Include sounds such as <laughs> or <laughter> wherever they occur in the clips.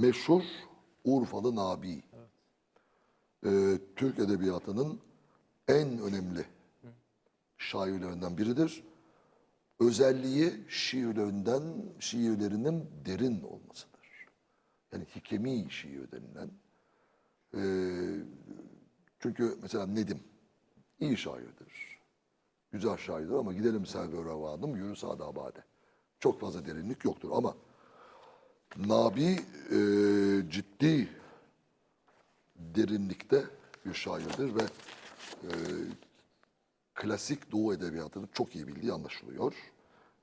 meşhur Urfalı Nabi. Ee, Türk edebiyatının en önemli şairlerinden biridir. Özelliği şiirlerinden, şiirlerinin derin olmasıdır. Yani hikemi şiir denilen. Ee, çünkü mesela Nedim iyi şairdir. Güzel şairdir ama gidelim Server Revanım, Yürü Sadabade. Çok fazla derinlik yoktur ama Nabi e, ciddi derinlikte bir şairdir ve e, klasik Doğu edebiyatını çok iyi bildiği anlaşılıyor.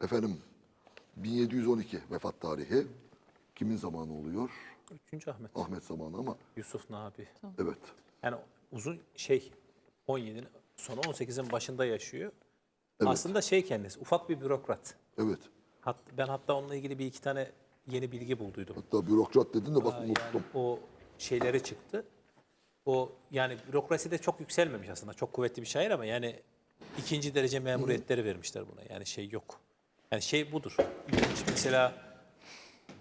Efendim 1712 vefat tarihi kimin zamanı oluyor? Üçüncü Ahmet. Ahmet zamanı ama Yusuf Nabi. evet. Yani uzun şey 17'nin sonu 18'in başında yaşıyor. Aslında şey kendisi ufak bir bürokrat. Evet. Hat, ben hatta onunla ilgili bir iki tane yeni bilgi bulduydum. Hatta bürokrat dedin de bak Ha, unuttum. Yani o şeyleri çıktı. O yani bürokrasi de çok yükselmemiş aslında. Çok kuvvetli bir şair ama yani ikinci derece memuriyetleri vermişler buna. Yani şey yok. Yani şey budur. İlginç mesela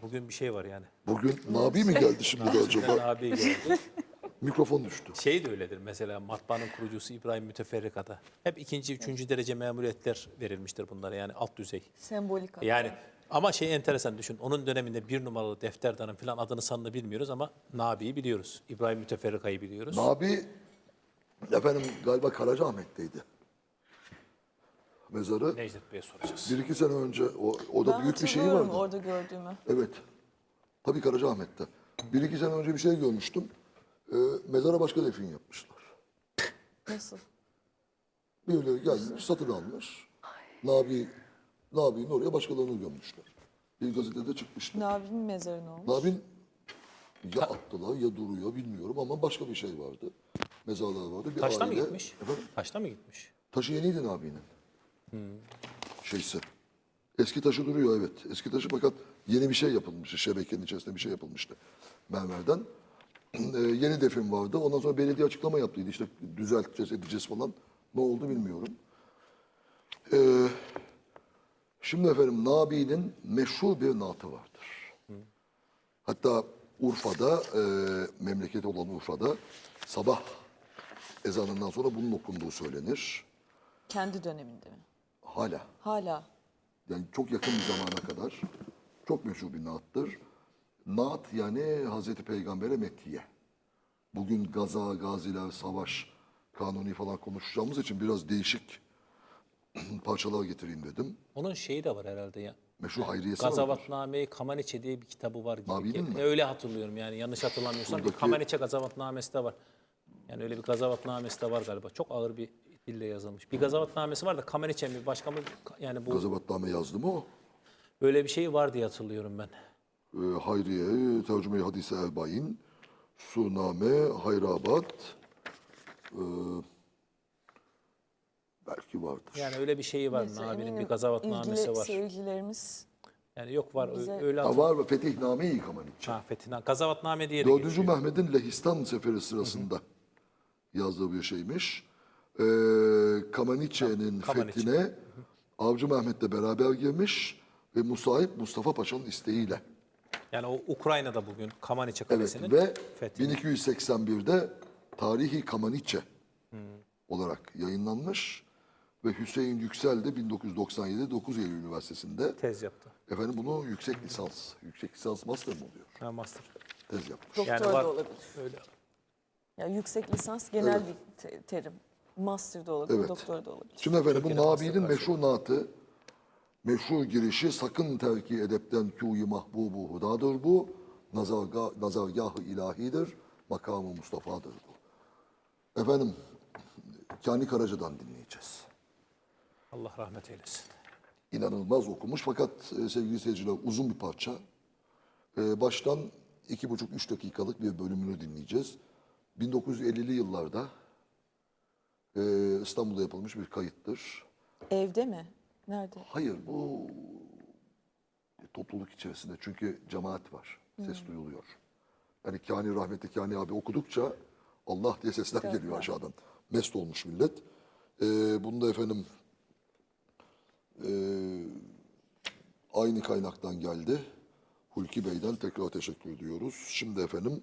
bugün bir şey var yani. Bugün Nabi mi geldi şimdi de acaba? abi gördüm. <laughs> Mikrofon düştü. Şey de öyledir mesela matbaanın kurucusu İbrahim Müteferrika'da. Hep ikinci, üçüncü derece memuriyetler verilmiştir bunlara yani alt düzey. Sembolik. Yani ama şey enteresan düşün. Onun döneminde bir numaralı defterdanın falan adını sanını bilmiyoruz ama Nabi'yi biliyoruz. İbrahim Müteferrika'yı biliyoruz. Nabi efendim galiba Karacaahmet'teydi. Mezarı. Necdet Bey'e soracağız. Bir iki sene önce o, o da ben büyük bir şey vardı. orada gördüğümü. Evet. Tabii Karacaahmet'te. Bir iki sene önce bir şey görmüştüm. Ee, mezara başka defin yapmışlar. Nasıl? Birileri gelmiş, satın almış. Nabi, Nabi'nin oraya başkalarını gömmüşler. Bir gazetede çıkmıştı. Nabi'nin mezarı ne olmuş? Nabi'nin ya attılar ya duruyor bilmiyorum ama başka bir şey vardı. Mezarlar vardı. Bir Taşta mı aile- gitmiş? Efendim? Taşta mı gitmiş? Taşı yeniydi Nabi'nin. Şeysi. Eski taşı duruyor evet. Eski taşı fakat yeni bir şey yapılmıştı. Şebekenin içerisinde bir şey yapılmıştı. Mermerden. Ee, <clears throat> yeni defin vardı. Ondan sonra belediye açıklama yaptıydı. İşte düzelteceğiz, edeceğiz falan. Ne oldu bilmiyorum. Ee, şimdi efendim Nabi'nin meşhur bir naatı vardır. Hatta Urfa'da, e, memleketi olan Urfa'da sabah ezanından sonra bunun okunduğu söylenir. Kendi döneminde mi? Hala. Hala. Yani çok yakın bir zamana kadar çok meşhur bir naattır. Naat yani Hazreti Peygamber'e methiye. Bugün gaza, gaziler, savaş, kanuni falan konuşacağımız için biraz değişik <clears throat> parçalar getireyim dedim. Onun şeyi de var herhalde ya. Meşhur vardır. Gazavatname-i Kamaniçe diye bir kitabı var gibi. Nabi'nin mi? E, Öyle hatırlıyorum yani yanlış hatırlamıyorsam. Buradaki- Kamaniçe Gazavatnamesi de var. Yani öyle bir Gazavatnamesi de var galiba. Çok ağır bir dille yazılmış. Bir Gazavatnamesi var da Kamaniçe mi başka mı? Yani bu Gazavatname yazdı mı o? öyle bir şey var diye hatırlıyorum ben. Ee, Hayriye, Tercüme-i Hadis-i Erbain, Suname, Hayrabat, ee, belki vardır. Yani öyle bir şeyi var. Neyse, Nabi'nin bir Gazavatnamesi ilgili var. seyircilerimiz Yani yok var Bize- öyle Ha, var ve Fetihname-i Kamaniçe. Ha Fethi'den. Gazavatname diye de Dördüncü geçiyor. Mehmet'in Lehistan seferi sırasında yazdığı bir şeymiş. Ee, Kamaniçe'nin Kamaniçe. fethine Avcı Mehmet'le beraber girmiş ve Musahip Mustafa Paşa'nın isteğiyle. Yani o Ukrayna'da bugün Kamaniçe Evet Kalesi'nin ve fethi. 1281'de Tarihi Kamaniçe olarak yayınlanmış ve Hüseyin Yüksel de 1997'de 9 Eylül Üniversitesi'nde tez yaptı. efendim bunu yüksek lisans, yüksek lisans master mı oluyor? Ha, master. Tez yapmış. doktor Yani var- da olabilir. Öyle. Yani yüksek lisans genel bir te- terim. Master da olabilir, Evet. doktor da olabilir. Şimdi efendim bu Nabi'nin meşhur naatı, meşhur girişi sakın terki edepten kûyi mahbubu hudadır bu. Nazarga, nazargah-ı ilahidir, makamı Mustafa'dır bu. Efendim, Kani Karaca'dan dinleyeceğiz. Allah rahmet eylesin. İnanılmaz okumuş fakat e, sevgili seyirciler uzun bir parça. E, baştan iki buçuk üç dakikalık bir bölümünü dinleyeceğiz. 1950'li yıllarda e, İstanbul'da yapılmış bir kayıttır. Evde mi? Nerede? Hayır bu topluluk içerisinde çünkü cemaat var. Ses duyuluyor. Yani Kani rahmetli Kani abi okudukça Allah diye sesler geliyor aşağıdan. Mest olmuş millet. Ee, bunu da efendim ee, aynı kaynaktan geldi. Hulki Bey'den tekrar teşekkür ediyoruz. Şimdi efendim,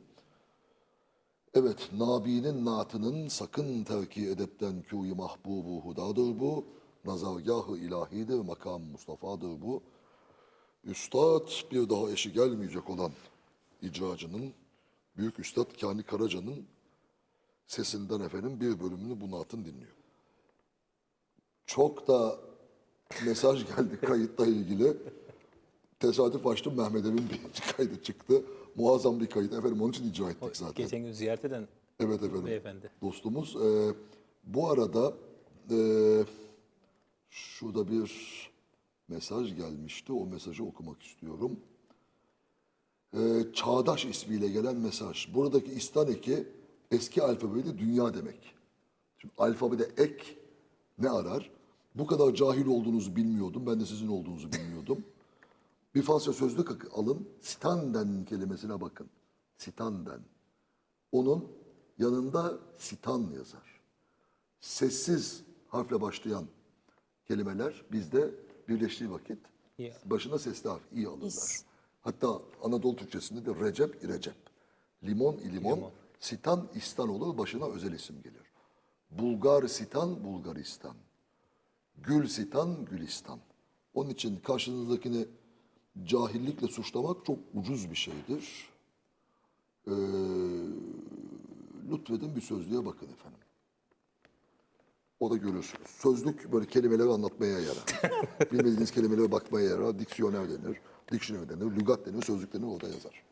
evet, Nabi'nin naatının sakın terki edepten kûyi mahbubu hudadır bu. Nazargah-ı ilahidir, makam Mustafa'dır bu. Üstad bir daha eşi gelmeyecek olan icracının, Büyük Üstad Kani Karaca'nın sesinden efendim bir bölümünü bu naatın dinliyor. Çok da mesaj geldi <laughs> kayıtla ilgili. Tesadüf açtım Mehmet Emin bir <laughs> kaydı çıktı. Muazzam bir kayıt. Efendim onun için icra ettik zaten. Geçen gün ziyaret eden Evet efendim. beyefendi. Dostumuz. Ee, bu arada e, şurada bir mesaj gelmişti. O mesajı okumak istiyorum. Ee, Çağdaş ismiyle gelen mesaj. Buradaki istan eki eski alfabede dünya demek. Şimdi alfabede ek ne arar? Bu kadar cahil olduğunuzu bilmiyordum. Ben de sizin olduğunuzu bilmiyordum. Bir Farsça sözlük alın. Standen kelimesine bakın. Standen. Onun yanında sitan yazar. Sessiz harfle başlayan kelimeler bizde birleştiği vakit başına sesli harf iyi alırlar. Hatta Anadolu Türkçesinde de Recep, İrecep. Limon, ilimon, Limon. sitan, istan olur, başına özel isim gelir. Bulgar, sitan, Bulgaristan. Gül, sitan, Gülistan. Onun için karşınızdakini cahillikle suçlamak çok ucuz bir şeydir. Ee, lütfedin bir sözlüğe bakın efendim. O da görürsünüz. Sözlük böyle kelimeleri anlatmaya yarar. <laughs> Bilmediğiniz kelimelere bakmaya yarar. Diksiyoner denir, diksiyoner denir, lügat denir, sözlük denir orada yazar.